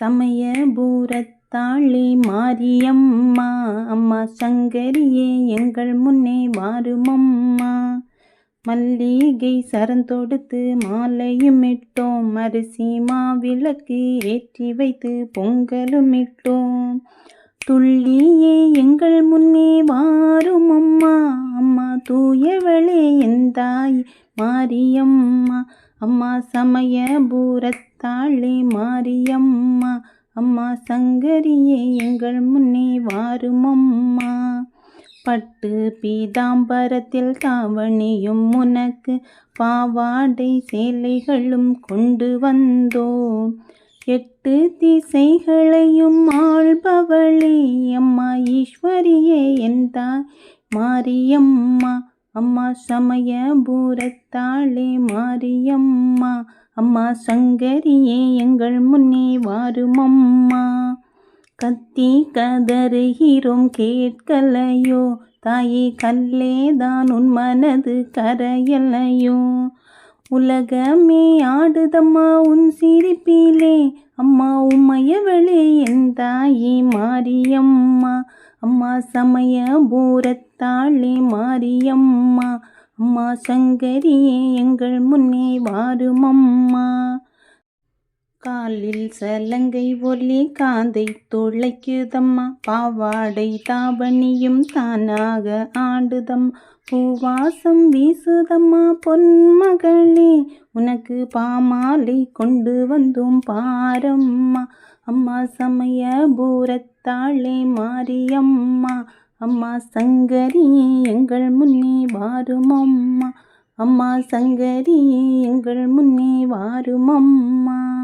சமயபுரத்தாளி மாரியம்மா அம்மா சங்கரியே எங்கள் முன்னே வாருமம்மா. மல்லிகை சரந்தொடுத்து மாலையும் இட்டோம் அரிசி மாவிளக்கு ஏற்றி வைத்து பொங்கலும் இட்டோம். துள்ளியே எங்கள் முன்னே வாரும் அம்மா அம்மா தூயவளே எந்தாய் மாரியம்மா. அம்மா சமய பூரத்தாளே மாரியம்மா அம்மா சங்கரியே எங்கள் முன்னே வாருமம்மா. பட்டு பீதாம்பரத்தில் தாவணியும் உனக்கு பாவாடை சேலைகளும் கொண்டு வந்தோம் எட்டு திசைகளையும் ஆள்பவளே அம்மா ஈஸ்வரியே எந்தாய் மாரியம்மா. அம்மா சமயபுரத்தாளே மாரியம்மா அம்மா சங்கரியே எங்கள் முன்னே வாருமம்மா. கத்தி கதறுகிறோம் கேட்கலையோ தாயே கல்லே தான் உன் மனது கரையலையோ. உலகமே ஆடுதம்மா உன் சிரிப்பிலே அம்மா உமையவளே என் தாயே மாரியம்மா. அம்மா சமயபூரத்தாளே மாரியம்மா அம்மா சங்கரியே எங்கள் முன்னே வாருமம்மா. காலில் சலங்கை ஒலி காந்தை துளைக்குதம்மா பாவாடை தாவணியும் தானாக ஆண்டுதம். பூவாசம் வீசுதம்மா பொன்மகளே உனக்கு பாமாலை கொண்டு வந்தும் பாரம்மா. அம்மா சமயபுரத்தாளே மாரியம்மா அம்மா சங்கரி எங்கள் முன்னே வாருமம்மா அம்மா சங்கரி எங்கள் முன்னே வாருமம்மா.